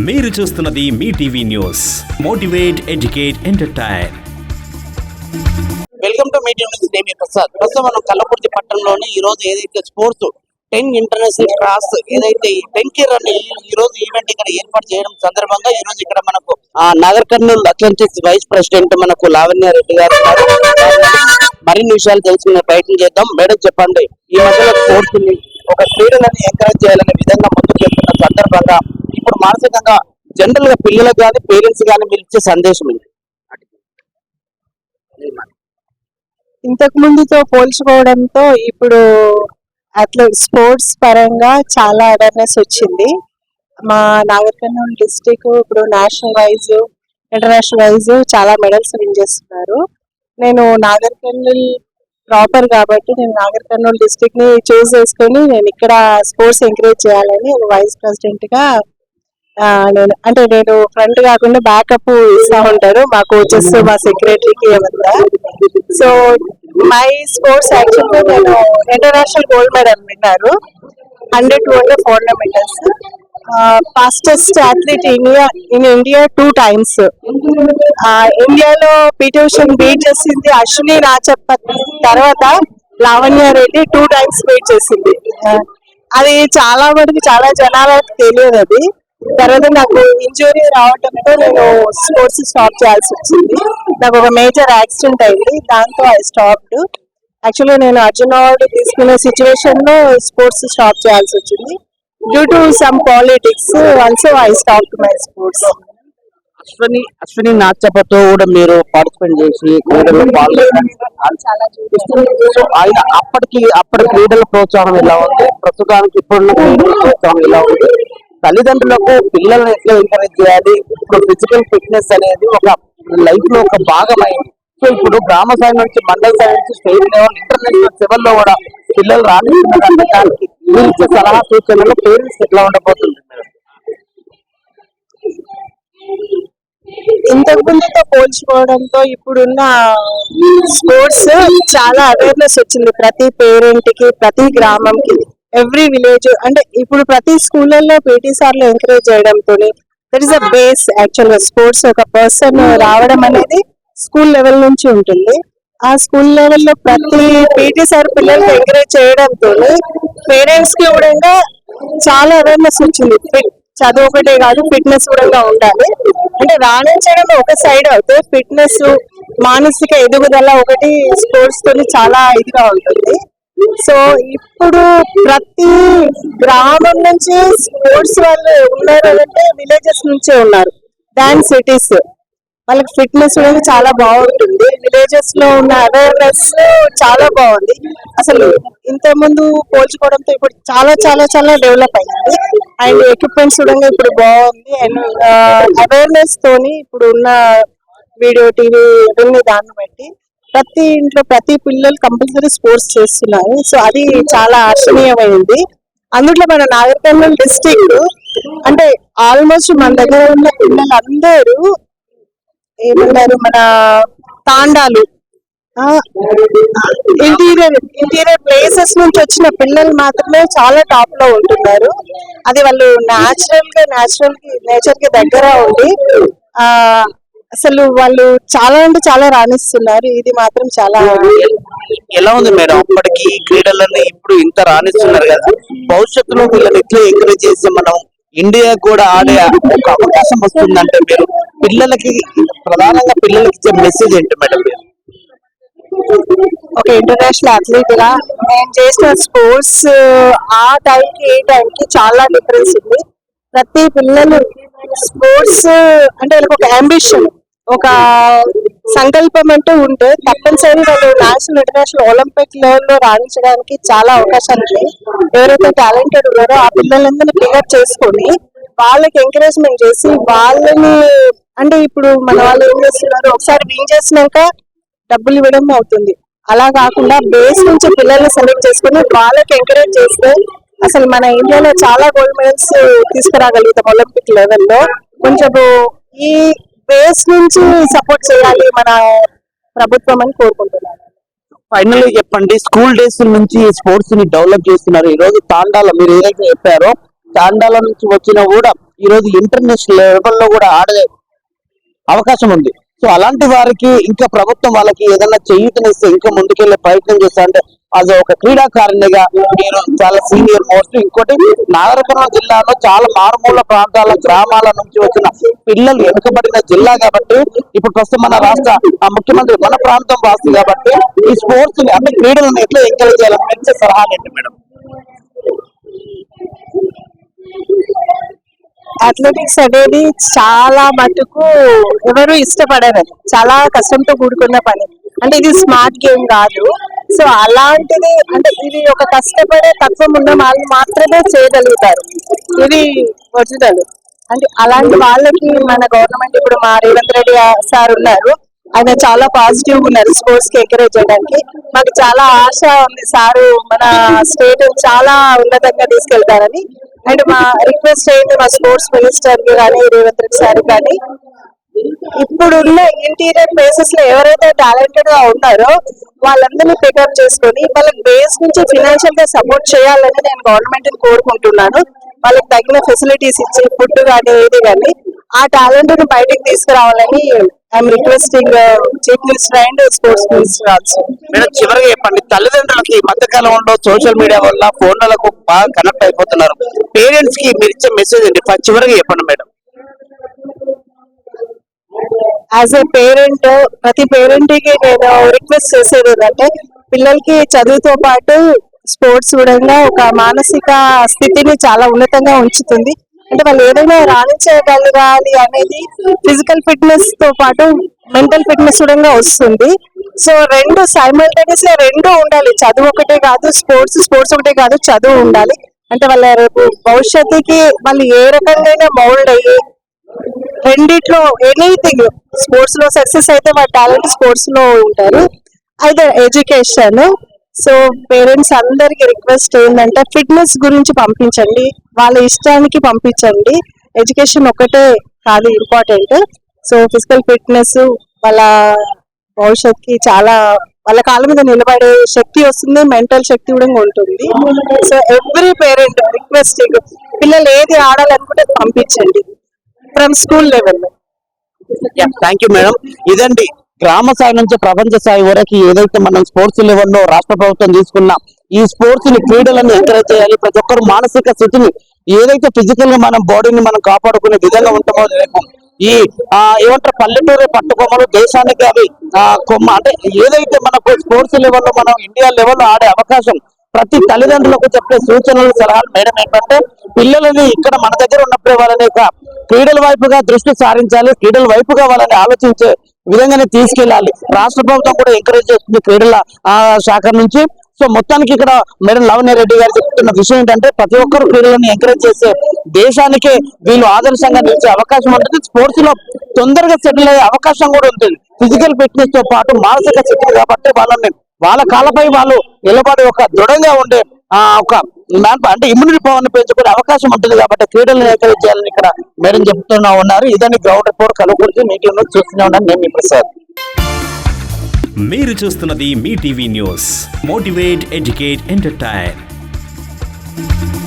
మీరు చూస్తున్నది మీ TV news. Motivate educate entertain. Welcome to medium news నేను ప్రసాద్. ప్రస్తుతం మనం కల్లకుర్తి పట్టణంలోని ఈ రోజు ఏదైతే స్పోర్ట్స్ టెన్ ఇంటర్నేషనల్ క్రాస్ ఏదైతే ఈ టెన్కి రన్ ఈ రోజు ఈవెంట్ ఇక్కడ ఏర్పాటు చేయడం సందర్భంగా ఈ రోజు ఇక్కడ మనకు ఆ Nagar Kurnool athletics vice president మనకు లావణ్య రెడ్డి గారు మరిన్ని విషయాలు తెలుసుకునే ప్రయత్నం చేద్దాం. మేడం చెప్పండి ఈ మధ్యలో స్పోర్ట్స్ని ఒక క్రీడలను ఎంకరేజ్ చేయాలనే విధంగా ముందుకు వెళ్తున్న సందర్భంగా ఇప్పుడు మానసికంగా జనరల్గా పిల్లలకు కానీ పేరెంట్స్ కానీ మీరు ఇచ్చే సందేశం ఇది. ఇంతకు ముందుతో పోల్చుకోవడంతో ఇప్పుడు అట్లా స్పోర్ట్స్ పరంగా చాలా అవేర్నెస్ వచ్చింది. మా నాగర్ డిస్టిక్ ఇప్పుడు నేషనల్ వైజ్ ఇంటర్నేషనల్ వైజ్ చాలా మెడల్స్ విన్ చేస్తున్నారు. నేను నాగర్కర్నూలు ప్రాపర్ కాబట్టి నేను నాగర్ కర్నూలు డిస్టిక్ని చూస్ చేసుకొని నేను ఇక్కడ స్పోర్ట్స్ ఎంకరేజ్ చేయాలని ఒక వైస్ ప్రెసిడెంట్గా నేను అంటే నేను ఫ్రంట్ కాకుండా బ్యాకప్ ఇస్తా ఉంటారు మా కోచెస్ మా సెక్రటరీకి ఏమన్నా సో మై స్పోర్ట్స్ యాక్చువల్గా నేను ఇంటర్నేషనల్ గోల్డ్ మెడల్ విన్నారు hundred two hundred four hundred medals fastest athlete India in India two times ఇండియాలో పీటీ ఉషన్ బీట్ చేసింది అశ్విని రాచప్పత్ తర్వాత Lavanya Reddy two times beat చేసింది. అది చాలా మటుకు చాలా జనాలకు తెలియదు అది. తర్వాత నాకు ఇంజురీ రావడంతో నేను స్పోర్ట్స్ స్టాప్ చేయాల్సి వచ్చింది. నాకు ఒక మేజర్ యాక్సిడెంట్ అయింది. దాంతో ఐ స్టాప్డ్ యాక్చువల్గా నేను అర్జున్ అవార్డు తీసుకునే సిచ్యువేషన్లో స్పోర్ట్స్ స్టాప్ చేయాల్సి వచ్చింది. Due to some politics also I stop my sports Ashwini Ashwini నాచపతో కూడా మీరు పార్టిసిపేట్ చేసి క్రీడల్లో పాల్గొన్నారు. అప్పటికి అప్పటి క్రీడల ప్రోత్సాహం ఎలా ఉంది? ప్రస్తుతానికి ఇప్పుడున్న క్రీడల ప్రోత్సాహం ఎలా ఉంది? తల్లిదండ్రులకు పిల్లల్ని ఎట్లా ఎంకరేజ్ చేయాలి? ఇప్పుడు ఫిజికల్ ఫిట్నెస్ అనేది ఒక లైఫ్లో ఒక భాగమైంది. సో ఇప్పుడు గ్రామ స్థాయి నుంచి మండల స్థాయి నుంచి స్టేట్ లెవెల్ ఇంటర్నేషనల్ లెవెల్లో కూడా పిల్లలు రాణిస్తున్నారు. దానికి మీరు ఇచ్చే సలహా సూచనలు పేరెంట్స్ ఎట్లా ఉండబోతుంది? ఇంతకు ముందుతో పోల్చుకోవడంతో ఇప్పుడున్న స్పోర్ట్స్ చాలా అవేర్నెస్ వచ్చింది ప్రతి పేరెంట్కి ప్రతి గ్రామంకి ఎవ్రీ విలేజ్ అంటే ఇప్పుడు ప్రతి స్కూళ్ళల్లో పీటీ సార్లు ఎంకరేజ్ చేయడంతో దట్ ఈస్ అ బేస్ యాక్చువల్గా స్పోర్ట్స్ ఒక పర్సన్ రావడం అనేది స్కూల్ లెవెల్ నుంచి ఉంటుంది ఆ స్కూల్ లెవెల్లో ప్రతి పీటీ సార్ పిల్లల్ని ఎంకరేజ్ చేయడంతో పేరెంట్స్కి కూడా చాలా అవేర్నెస్ వచ్చింది. చదువు ఒకటే కాదు ఫిట్నెస్ కూడా ఉండాలి. అంటే రాణించడం ఒక సైడ్ అయితే ఫిట్నెస్ మానసిక ఎదుగుదల ఒకటి స్పోర్ట్స్ తోని చాలా ఇదిగా ఉంటుంది. సో ఇప్పుడు ప్రతి గ్రామం నుంచి స్పోర్ట్స్ వాళ్ళు ఉన్నారు అంటే విలేజెస్ నుంచే ఉన్నారు. దాన్ సిటీస్ వాళ్ళకి ఫిట్నెస్ అనేది చాలా బాగుంటుంది. విలేజెస్లో ఉన్న అవేర్నెస్ చాలా బాగుంది. అసలు ఇంత ముందు పోల్చుకోవడంతో ఇప్పుడు చాలా చాలా చాలా డెవలప్ అయింది. అండ్ ఎక్విప్మెంట్స్ కూడా ఇప్పుడు బాగుంది. అండ్ అవేర్నెస్ తోని ఇప్పుడు ఉన్న వీడియో టీవీ ఇవన్నీ దాన్ని బట్టి ప్రతి ఇంట్లో ప్రతి పిల్లలు కంపల్సరీ స్పోర్ట్స్ చేస్తున్నారు. సో అది చాలా ఆశ్చర్యమైంది అందులో మన నాగర్ కర్నూలు డిస్టిక్ అంటే ఆల్మోస్ట్ మన దగ్గర ఉన్న పిల్లలందరూ ఏమన్నారు మన తాండాలు. ఇంటీరియర్ ఇంటీరియర్ ప్లేసెస్ నుంచి వచ్చిన పిల్లలు మాత్రమే చాలా టాప్లో ఉంటున్నారు. అది వాళ్ళు నాచురల్గా నాచురల్కి నేచర్కి దగ్గర ఉండి ఆ అసలు వాళ్ళు చాలా అంటే చాలా రాణిస్తున్నారు. ఇది మాత్రం చాలా ఎలా ఉంది మేడం? అప్పటికి క్రీడలని ఇప్పుడు ఇంత రాణిస్తున్నారు కదా. భవిష్యత్తులో వీళ్ళని ఎట్లా ఎంకరేజ్ చేసి మనం ఇండియా కూడా ఆడే ఒక అవకాశం వస్తుందంటే మీరు పిల్లలకి ప్రధానంగా పిల్లలకి ఇచ్చే మెసేజ్ ఏంటి మేడం మీరు? ఒక ఇంటర్నేషనల్ అథ్లీట్గా నేను చేసిన స్పోర్ట్స్ ఆ టైం కి ఈ టైం కి చాలా డిఫరెన్స్ ఉంది. ప్రతి పిల్లలు స్పోర్ట్స్ అంటే వాళ్ళకి ఒక అంబిషన్ ఒక సంకల్పం అంటూ ఉంటే తప్పనిసరి వాళ్ళు నేషనల్ ఇంటర్నేషనల్ ఒలింపిక్ లెవెల్లో రాణించడానికి చాలా అవకాశాలు ఉన్నాయి. ఎవరైతే టాలెంటెడ్ ఉన్నారో ఆ పిల్లలందరినీ పికప్ చేసుకొని వాళ్ళకి ఎంకరేజ్మెంట్ చేసి వాళ్ళని అంటే ఇప్పుడు మన వాళ్ళు ఏం చేస్తున్నారు? ఒకసారి విన్ చేసినాక డబ్బులు ఇవ్వడం అవుతుంది. అలా కాకుండా బేస్ నుంచి పిల్లల్ని సెలెక్ట్ చేసుకుని వాళ్ళకి ఎంకరేజ్ చేస్తే అసలు మన ఇండియాలో చాలా గోల్డ్ మెడల్స్ తీసుకురాగలుగుతాం ఒలింపిక్ లెవెల్లో కొంచెం ఈ బేస్ నుంచి సపోర్ట్ చేయాలి మన ప్రభుత్వం అని కోరుకుంటున్నాను. ఫైనల్ చెప్పండి స్కూల్ డేస్ నుంచి స్పోర్ట్స్ని డెవలప్ చేస్తున్నారు. ఈ రోజు తాండాల మీరు ఏదైతే చెప్పారో తాండాల నుంచి వచ్చిన కూడా ఈ రోజు ఇంటర్నేషనల్ లెవెల్లో కూడా ఆడే అవకాశం ఉంది. సో అలాంటి వారికి ఇంకా ప్రభుత్వం వాళ్ళకి ఏదైనా చేయూతనిస్తే ఇంకా ముందుకెళ్ళే ప్రయత్నం చేస్తా అంటే అది ఒక క్రీడాకారిణిగా మీరు చాలా సీనియర్ మోస్ట్ ఇంకోటి నాగరకర్నూలు జిల్లాలో చాలా మారుమూల ప్రాంతాల గ్రామాల నుంచి వచ్చిన పిల్లలు వెనుకబడిన జిల్లా కాబట్టి ఇప్పుడు ప్రస్తుతం మన రాష్ట్ర ఆ ముఖ్యమంత్రి మన ప్రాంతం రాష్ట్రం కాబట్టి ఈ స్పోర్ట్స్ని అంటే క్రీడలను ఎట్లా ఎంకరేజ్ చేయాలని మంచి సలహా సలహాలు ఏంటి మేడం. అథ్లెటిక్స్ అనేది చాలా మటుకు ఎవరు ఇష్టపడరు. చాలా కష్టంతో కూడుకున్న పని. అంటే ఇది స్మార్ట్ గేమ్ కాదు. సో అలాంటిది అంటే ఇది ఒక కష్టపడే తత్వం ఉన్న వాళ్ళు మాత్రమే చేయగలుగుతారు. ఇది ఒరిజినల్ అంటే అలాంటి వాళ్ళకి మన గవర్నమెంట్ ఇప్పుడు మా రేవంత్ రెడ్డి సార్ ఉన్నారు. ఆయన చాలా పాజిటివ్ ఉన్నారు స్పోర్ట్స్కి ఎంకరేజ్ చేయడానికి. మాకు చాలా ఆశ ఉంది సారు మన స్టేట్ చాలా ఉన్నతంగా తీసుకెళ్తారని. అండ్ మా రిక్వెస్ట్ ఏంటి మా స్పోర్ట్స్ మినిస్టర్కి కానీ రేవంత్ రెడ్డి సార్ కానీ ఇప్పుడున్న ఇంటీరియర్ ప్లేసెస్లో ఎవరైతే టాలెంటెడ్గా ఉన్నారో వాళ్ళందరినీ పికప్ చేసుకొని వాళ్ళకి బేస్ నుంచి ఫినాన్షియల్గా సపోర్ట్ చేయాలని నేను గవర్నమెంట్ని కోరుకుంటున్నాను. వాళ్ళకి తగిన ఫెసిలిటీస్ ఇచ్చి ఫుడ్ కానీ ఏది కానీ ఆ టాలెంట్ను బయటకు తీసుకురావాలని I'm requesting chief minister and sports minister also madam చివరిగా చెప్పండి. తల్లిదండ్రులకి ఈ మధ్య కాలంలో సోషల్ మీడియా వల్ల ఫోన్లకు బాగా కనెక్ట్ అయిపోతున్నారు. పేరెంట్స్కి మీరు ఇచ్చే మెసేజ్ ఏంటి? ఫస్ట్ చివరిగా చెప్పండి మేడం. యాజ్ ఎ పేరెంట్ ప్రతి పేరెంట్కి నేను రిక్వెస్ట్ చేసేది ఏంటంటే పిల్లలకి చదువుతో పాటు స్పోర్ట్స్ కూడా ఒక మానసిక స్థితిని చాలా ఉన్నతంగా ఉంచుతుంది. అంటే వాళ్ళు ఏదైనా రాణించగలగాలి అనేది ఫిజికల్ ఫిట్నెస్తో పాటు మెంటల్ ఫిట్నెస్ కూడా వస్తుంది. సో రెండు సైమల్టేనియస్గా రెండు ఉండాలి. చదువు ఒకటే కాదు స్పోర్ట్స్ స్పోర్ట్స్ ఒకటే కాదు చదువు ఉండాలి. అంటే వాళ్ళ రేపు భవిష్యత్తుకి వాళ్ళు ఏ రకంగా మౌల్డ్ అయ్యి రెండిట్లో ఎనీథింగ్ స్పోర్ట్స్లో సక్సెస్ అయితే వాళ్ళ టాలెంట్ స్పోర్ట్స్లో ఉంటారు. అయితే ఎడ్యుకేషన్ సో పేరెంట్స్ అందరికి రిక్వెస్ట్ ఏంటంటే ఫిట్నెస్ గురించి పంపించండి. వాళ్ళ ఇష్టానికి పంపించండి. ఎడ్యుకేషన్ ఒకటే కాదు ఇంపార్టెంట్ సో ఫిజికల్ ఫిట్నెస్ వాళ్ళ భవిష్యత్కి చాలా వాళ్ళ కాళ్ళ మీద నిలబడే శక్తి వస్తుంది మెంటల్ శక్తి కూడా ఉంటుంది. సో ఎవ్రీ పేరెంట్ రిక్వెస్టింగ్ పిల్లలు ఏది ఆడాలనుకుంటే అది పంపించండి. From school level thank you madam ఇదండి గ్రామ స్థాయి నుంచి ప్రపంచ స్థాయి వరకు ఏదైతే మనం స్పోర్ట్స్ లెవెల్లో రాష్ట్ర ప్రభుత్వం తీసుకున్న ఈ స్పోర్ట్స్ని క్రీడలను ఎంకరేజ్ చేయాలి. ప్రతి ఒక్కరు మానసిక స్థితిని ఏదైతే ఫిజికల్గా మనం బాడీని మనం కాపాడుకునే విధంగా ఉంటామో రేపు ఈ ఆ ఏమంటారు పల్లెటూరు పట్టుకోమలు దేశానికి అవి కొమ్మ అంటే ఏదైతే మనకు స్పోర్ట్స్ లెవెల్లో మనం ఇండియా లెవెల్లో ఆడే అవకాశం ప్రతి తల్లిదండ్రులకు చెప్పే సూచనలు సలహాలు మేడం ఏంటంటే పిల్లలని ఇక్కడ మన దగ్గర ఉన్నప్పుడే వాళ్ళని క్రీడల వైపుగా దృష్టి సారించాలి క్రీడల వైపుగా వాళ్ళని ఆలోచించే విధంగానే తీసుకెళ్ళాలి. రాష్ట్ర ప్రభుత్వం కూడా ఎంకరేజ్ చేస్తుంది క్రీడల శాఖ నుంచి. సో మొత్తానికి ఇక్కడ మేడం లవణ్య రెడ్డి గారు చెప్తున్న విషయం ఏంటంటే ప్రతి ఒక్కరు క్రీడలను ఎంకరేజ్ చేసే దేశానికే వీళ్ళు ఆదర్శంగా నిలిచే అవకాశం ఉంటుంది. స్పోర్ట్స్లో తొందరగా సెటిల్ అయ్యే అవకాశం కూడా ఉంటుంది. ఫిజికల్ ఫిట్నెస్తో పాటు మానసిక శక్తి కాబట్టి వాళ్ళని వాళ్ళ కాళ్ళపై వాళ్ళు నిలబడి ఒక దృఢంగా ఉండే ఒక మ్యాన్ అంటే ఇమ్యూనిటీ పవర్ని పెంచుకునే అవకాశం ఉంటుంది కాబట్టి క్రీడలను ఎంకరేజ్ చేయాలని ఇక్కడ మేడం చెప్తున్నా ఉన్నారు. ఇదని గ్రౌండ్ రిపోర్ట్ కలుగురించి మీటింగ్ చూస్తూనే ఉన్నాను. నేను ప్రసాద్. మీరు చూస్తున్నది మీ TV news. Motivate educate entertain